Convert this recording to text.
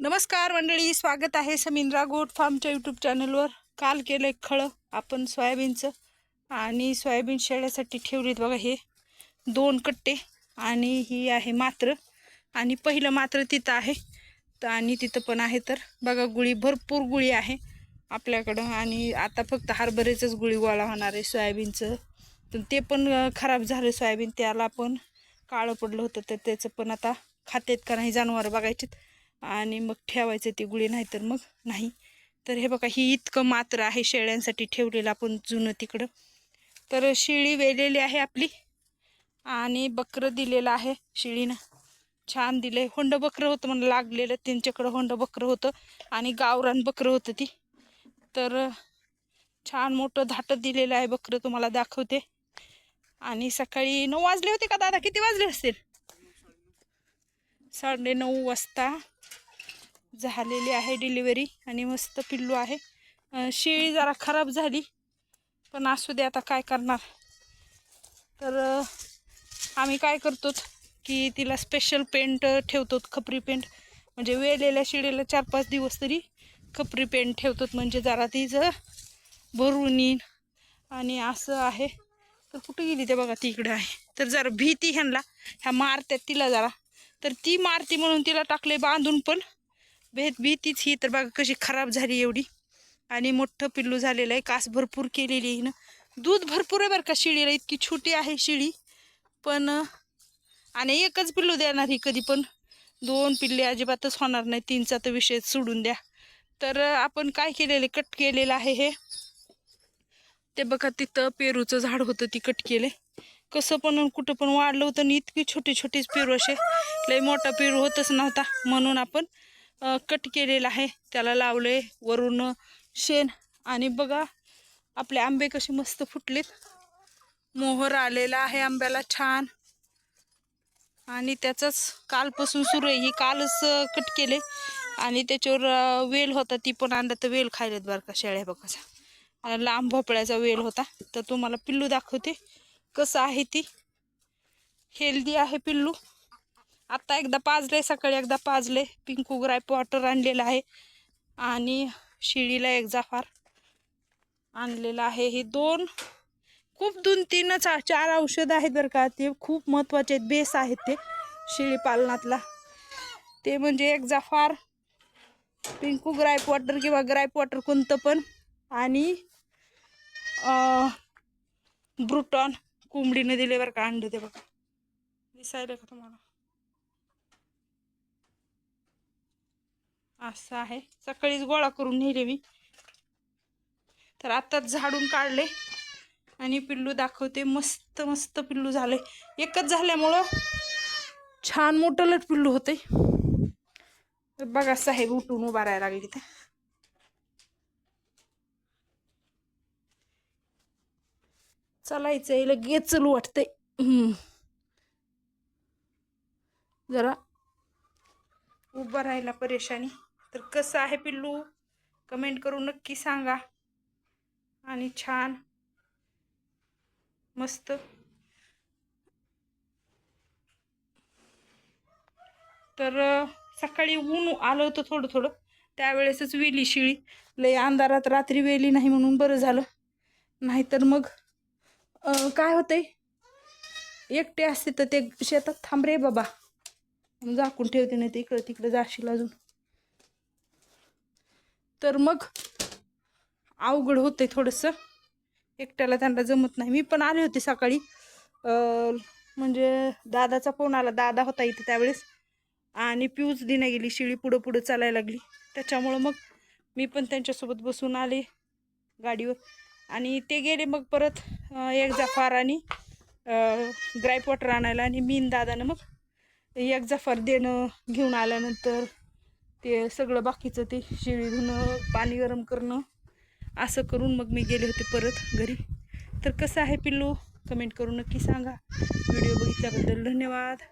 नमस्कार मंडळी स्वागत आहे समिंद्रा गोट फार्मच्या यूट्यूब चॅनलवर. काल केलं एक खळं आपण सोयाबीनचं आणि सोयाबीन शेळ्यासाठी ठेवलीत बघा हे. दोन कट्टे आणि ही आहे मात्र. आणि पहिलं मात्र तिथं आहे. तर आणि तिथं पण आहे तर. बघा गुळी भरपूर गुळी आहे आपल्याकडं. आणि आता फक्त हरभऱ्याचंच गुळी गोळा होणार आहे सोयाबीनचं. तर ते पण खराब झालं सोयाबीन. त्याला पण काळं पडलं होतं तर त्याचं पण आता खातेत का नाही जनावर बघायचे आणि मग ठेवायचं ती गुळी नाही तर मग नाही. तर हे बघा ही इतकं मात्र आहे शेळ्यांसाठी ठेवलेलं आपण जुनं तिकडं. तर शिळी वेलेली आहे आपली. आणि बकरं दिलेलं आहे शिळीनं. छान दिले होंड बकरं होतं म्हणून लागलेलं. त्यांच्याकडं होंड बकरं होतं. आणि गावरान बकरं होतं ती. तर छान मोठं धाटं दिलेलं आहे बकरं तुम्हाला दाखवते. आणि सकाळी नऊ वाजले होते का दादा? किती वाजले असतील? साडे नऊ वाजता झालेली आहे डिलिव्हरी आणि मस्त पिल्लू आहे. शेळी जरा खराब झाली पण असू दे आता काय करणार. तर आम्ही काय करतो की तिला स्पेशल पेंट ठेवतो खपरी पेंट म्हणजे वेलेल्या शिळीला चार पाच दिवस तरी खपरी पेंट ठेवतो म्हणजे जरा तिचं भरून येईन. आणि असं आहे. तर कुठे गेली ते बघा ती इकडे आहे. तर जरा भीती ह्यांना. ह्या मारत्यात तिला जरा. तर ती मारती म्हणून तिला टाकले बांधून पण. भेद भीतीच ही तर बघा कशी खराब झाली एवढी. आणि मोठं पिल्लू झालेलं आहे कास भरपूर केलेली आहे ना. दूध भरपूर आहे बरं का शिळीला इतकी छोटी आहे शिळी. पण आणि एकच पिल्लू देणार ही कधी पण. दोन पिल्ले अजिबातच होणार नाही तीनचा तर विषय सोडून द्या. तर आपण काय केलेले कट केलेलं आहे हे. ते बघा तिथं पेरूचं झाड होतं ती कट केले कसं पण कुठं पण वाढलं होतं आणि इतकी छोटी छोटीच पेरू असे. लई मोठा पेरू होतच नव्हता. म्हणून आपण कट केलेला आहे. त्याला लावले वरून शेण. आणि बघा आपले आंबे कसे मस्त फुटलेत. मोहर आलेला आहे आंब्याला छान. आणि त्याचाच कालपासून सुरू आहे. ही कालच कट केले. आणि त्याच्यावर वेल होता. ती पण आणला तर वेल खायलेत बरं का शेळ्या बघाचा आणि लांब भोपळ्याचा वेल होता. तर तुम्हाला पिल्लू दाखवते. कसं आहे ती? हेल्दी आहे पिल्लू. आत्ता एकदा पाजले सकाळी एकदा पाजले पिंकू ग्राईप वॉटर आणलेलं आहे. आणि शिळीला एक जाफार आणलेलं आहे. हे दोन खूप दोन तीनच चार औषधं आहेत बरं का. ते खूप महत्त्वाचे आहेत. बेस आहेत ते शेळी पालनातला. ते म्हणजे एक जाफार पिंकू ग्राईप वॉटर किंवा ग्राईप वॉटर कोणतं पण. आणि ब्रुटॉन. कोंबडीनं दिले बरं का अंड ते बघा. दिसायला का तुम्हाला? असं आहे. सकाळीच गोळा करून नेले मी. तर आत्ताच झाडून काढले आणि पिल्लू दाखवते. मस्त मस्त पिल्लू झाले एकच झाल्यामुळं छान मोठं लट पिल्लू होते तर बघा साहेब उठून उभा राहायला लागली तिथे. चालायचं लगेच चलू वाटतंय. जरा उभं राहायला परेशानी. तर कसं आहे पिल्लू? कमेंट करून नक्की सांगा. आणि छान. मस्त. तर सकाळी ऊन आलं होतं थोडं थोडं त्यावेळेसच वेली शिळी. लय अंधारात रात्री वेली नाही म्हणून बरं झालं. नाहीतर मग काय होतंय? एकटे असते तर ते शेतात थांब रे बाबा. झाकून ठेवते नाही ते इकडं तिकडं जाशील अजून. तर मग अवघड होतंय थोडंसं. एकट्याला त्यांना जमत नाही. मी पण आले होते सकाळी. म्हणजे दादाचा फोन आला. दादा होता इथे त्यावेळेस. आणि पिऊच दिना गेली. शिळी पुढं पुढं चालायला लागली. त्याच्यामुळं मग मी पण त्यांच्यासोबत बसून आले गाडीवर. आणि ते गेले मग परत एक जाफार आणि ग्राईप वॉटर आणायला आणि मीन दादानं मग एक जाफार देणं घेऊन आल्यानंतर ते सगळं बाकीचं ते शिळी धुणं पाणी गरम करणं असं करून मग मी गेले होते परत घरी. तर कसं आहे पिल्लू? कमेंट करून नक्की सांगा. व्हिडिओ बघितल्याबद्दल धन्यवाद.